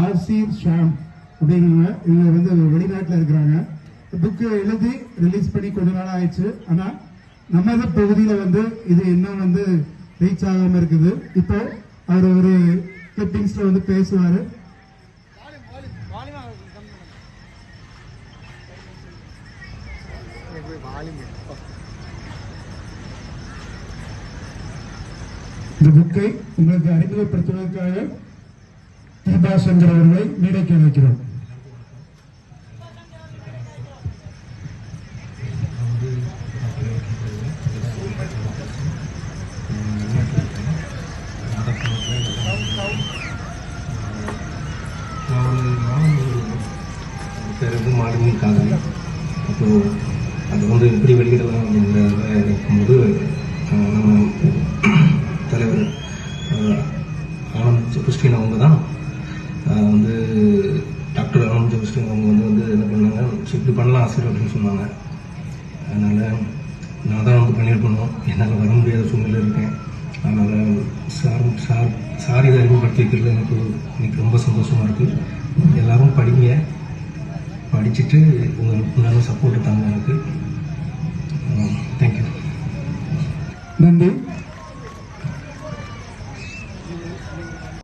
RC Sham அப்படிங்கிறவங்க இவங்க வந்து வெளிநாட்டில் இருக்கிறாங்க. புக்கு எழுதி ரிலீஸ் பண்ணி கொஞ்ச நாள் ஆயிடுச்சு. ஆனால் நமது பகுதியில் வந்து இது இன்னும் வந்து ரீச் ஆகாம இருக்குது. இப்போ அவர் ஒரு கிளிப்பிங்ஸ்ல வந்து பேசுவார். இந்த புக்கை உங்களுக்கு அறிமுகப்படுத்துவதற்காக தீபா சங்கர் அவர்களை மேடைக்கு அழைக்கிறோம் நான் பேர் வந்து காதலி அப்போ அது வந்து எப்படி வெளியிடலாம் அப்படிங்கிறத இருக்கும்போது நம்ம தலைவர் அஹ், ஆனந்த் செபஸ்டின் அவங்க தான் வந்து டாக்டர் அருண் ஜோஸ்டிங் அவங்க வந்து வந்து என்ன பண்ணாங்க இப்படி பண்ணலாம் சார் அப்படின்னு சொன்னாங்க. அதனால் நான் தான் வந்து பண்ணிட்டு பண்ணோம் என்னால் வர முடியாத சூழ்நிலை இருக்கேன். அதனால் சார் சார் சார் இதை அறிமுகப்படுத்தி எனக்கு இன்னைக்கு ரொம்ப சந்தோஷமாக இருக்குது எல்லோரும் படிங்க. படிச்சுட்டு உங்களுக்கு நல்ல சப்போர்ட் தாங்க எனக்கு. தேங்க்யூ நன்றி.